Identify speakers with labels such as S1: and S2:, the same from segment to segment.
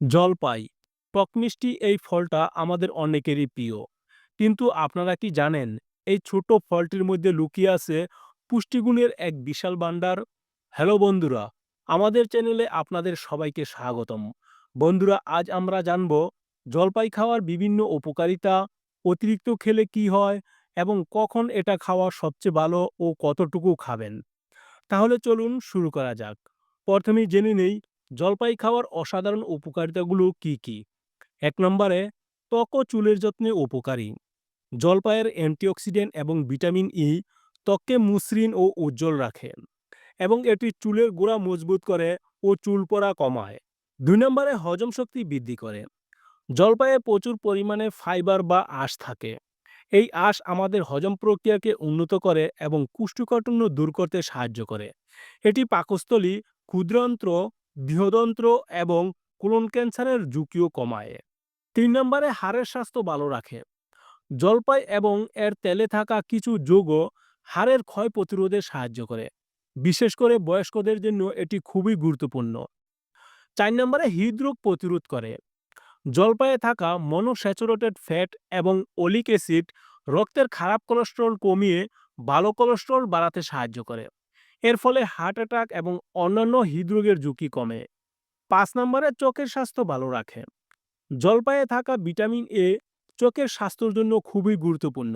S1: জলপাই টকমিষ্টি এই ফলটা আমাদের অনেকেরই প্রিয়। কিন্তু আপনারা কি জানেন, এই ছোট ফলটির মধ্যে লুকিয়ে আছে পুষ্টিগুণের এক বিশাল ভাণ্ডার? হ্যালো বন্ধুরা, আমাদের চ্যানেলে আপনাদের সবাইকে স্বাগতম। বন্ধুরা, আজ আমরা জানব জলপাই খাওয়ার বিভিন্ন উপকারিতা, অতিরিক্ত খেলে কি হয় এবং কখন এটা খাওয়া সবচেয়ে ভালো ও কতটুকু খাবেন। তাহলে চলুন শুরু করা যাক। প্রথমেই জেনে নেই জলপাই খাওয়ার অসাধারণ উপকারিতাগুলো কি কি? এক নম্বরে, ত্বক ও চুলের যত্নে উপকারী। জলপাইয়ের অ্যান্টিঅক্সিডেন্ট এবং ভিটামিন ই ত্বককে মসৃণ ও উজ্জ্বল রাখে এবং এটি চুলের গোড়া মজবুত করে ও চুল পড়া কমায়। দুই নম্বরে, হজম শক্তি বৃদ্ধি করে। জলপাইয়ে প্রচুর পরিমাণে ফাইবার বা আঁশ থাকে। এই আঁশ আমাদের হজম প্রক্রিয়াকে উন্নত করে এবং কুষ্ঠকাঠিন্য দূর করতে সাহায্য করে। এটি পাকস্থলী, ক্ষুদ্রান্ত্র বৃহদন্ত্র এবং কোলন ক্যান্সারের ঝুঁকিও কমায়। তিন নম্বরে হাড়ের স্বাস্থ্য ভালো রাখে। জলপাই এবং এর তেলে থাকা কিছু যৌগ হাড়ের ক্ষয় প্রতিরোধে সাহায্য করে। বিশেষ করে বয়স্কদের জন্য এটি খুবই গুরুত্বপূর্ণ। চার নম্বরে হৃদরোগ প্রতিরোধ করে। জলপাইয়ে থাকা মনোস্যাচুরেটেড ফ্যাট এবং অলিক অ্যাসিড রক্তের খারাপ কোলেস্ট্রল কমিয়ে ভালো কোলেস্ট্রল বাড়াতে সাহায্য করে। এর ফলে হার্ট অ্যাটাক এবং অন্যান্য হৃদরোগের ঝুঁকি কমে। পাঁচ নম্বরে চোখের স্বাস্থ্য ভালো রাখে। জলপাইয়ে থাকা ভিটামিন এ চোখের স্বাস্থ্যের জন্য খুবই গুরুত্বপূর্ণ।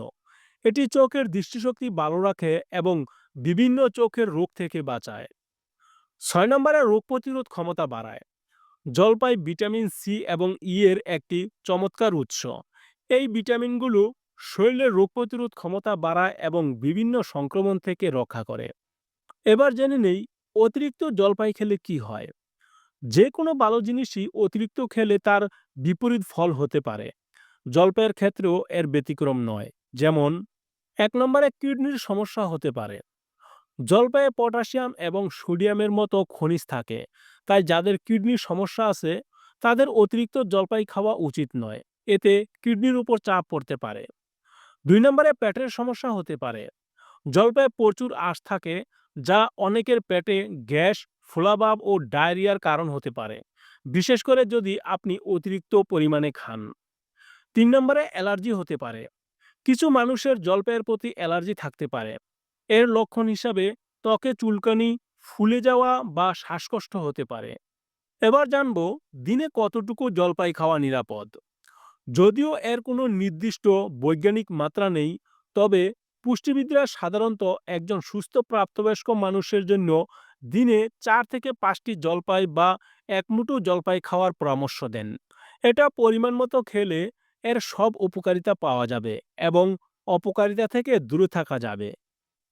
S1: এটি চোখের দৃষ্টিশক্তি ভালো রাখে এবং বিভিন্ন চোখের রোগ থেকে বাঁচায়। ছয় নম্বরে রোগ প্রতিরোধ ক্ষমতা বাড়ায়। জলপাই ভিটামিন সি এবং ই এর একটি চমৎকার উৎস। এই ভিটামিনগুলো শরীরের রোগ প্রতিরোধ ক্ষমতা বাড়ায় এবং বিভিন্ন সংক্রমণ থেকে রক্ষা করে। এবার জেনে নেই অতিরিক্ত জলপাই খেলে কি হয়। যে কোনো ভালো জিনিসই অতিরিক্ত খেলে তার বিপরীত ফল হতে পারে। জলপাইয়ের ক্ষেত্রেও এর ব্যতিক্রম নয়, যেমন এক নম্বরে কিডনির সমস্যা হতে পারে। জলপাইয়ে পটাশিয়াম এবং সোডিয়ামের মতো খনিজ থাকে, তাই যাদের কিডনির সমস্যা আছে, তাদের অতিরিক্ত জলপাই খাওয়া উচিত নয়, এতে কিডনির উপর চাপ পড়তে পারে। দুই নম্বরে পেটের সমস্যা হতে পারে। জলপাই প্রচুর আঁশ থাকে যা অনেকের পেটে গ্যাস ফোলাভাব ও ডায়রিয়ার কারণ হতে পারে। বিশেষ করে যদি আপনি অতিরিক্ত পরিমাণে খান। তিন নম্বরে অ্যালার্জি হতে পারে। কিছু মানুষের জলপাইয়ের প্রতি অ্যালার্জি থাকতে পারে। এর লক্ষণ হিসাবে ত্বকে চুলকানি, ফুলে যাওয়া বা শ্বাসকষ্ট হতে পারে। এবার জানব দিনে কতটুকু জলপাই খাওয়া নিরাপদ। যদিও এর কোনো নির্দিষ্ট বৈজ্ঞানিক মাত্রা নেই, তবে পুষ্টিবিদরা সাধারণত একজন সুস্থ প্রাপ্তবয়স্ক মানুষের জন্য দিনে চার থেকে পাঁচটি জলপাই বা এক জলপাই খাওয়ার পরামর্শ দেন। এটা পরিমাণ মতো খেলে এর সব উপকারিতা পাওয়া যাবে এবং অপকারিতা থেকে দূরে থাকা যাবে।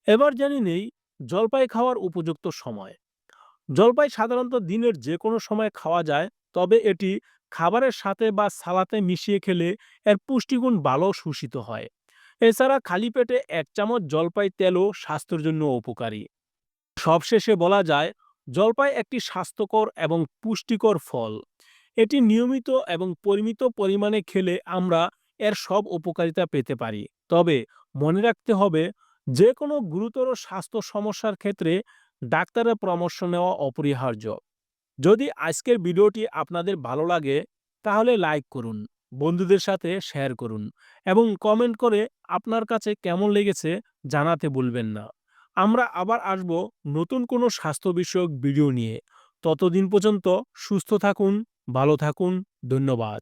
S1: এবার জানি নেই জলপাই খাওয়ার উপযুক্ত সময়। জলপাই সাধারণত দিনের যে কোনো সময় খাওয়া যায়, তবে এটি খাবারের সাথে বা সালাতে মিশিয়ে খেলে এর পুষ্টিগুণ ভালো শোষিত হয়। এছাড়া খালি পেটে এক চামচ জলপাই তেলও স্বাস্থ্যের জন্য উপকারী। সবশেষে বলা যায়, জলপাই একটি স্বাস্থ্যকর এবং পুষ্টিকর ফল। এটি নিয়মিত এবং পরিমিত পরিমাণে খেলে আমরা এর সব উপকারিতা পেতে পারি। তবে মনে রাখতে হবে যে কোনো গুরুতর স্বাস্থ্য সমস্যার ক্ষেত্রে ডাক্তারের পরামর্শ নেওয়া অপরিহার্য। যদি আজকের ভিডিওটি আপনাদের ভালো লাগে, তাহলে লাইক করুন। বন্ধুদের সাথে শেয়ার করুন এবং কমেন্ট করে আপনার কাছে কেমন লেগেছে জানাতে ভুলবেন না। আমরা আবার আসব নতুন কোনো স্বাস্থ্য বিষয়ক ভিডিও নিয়ে। ততদিন পর্যন্ত সুস্থ থাকুন, ভালো থাকুন, ধন্যবাদ।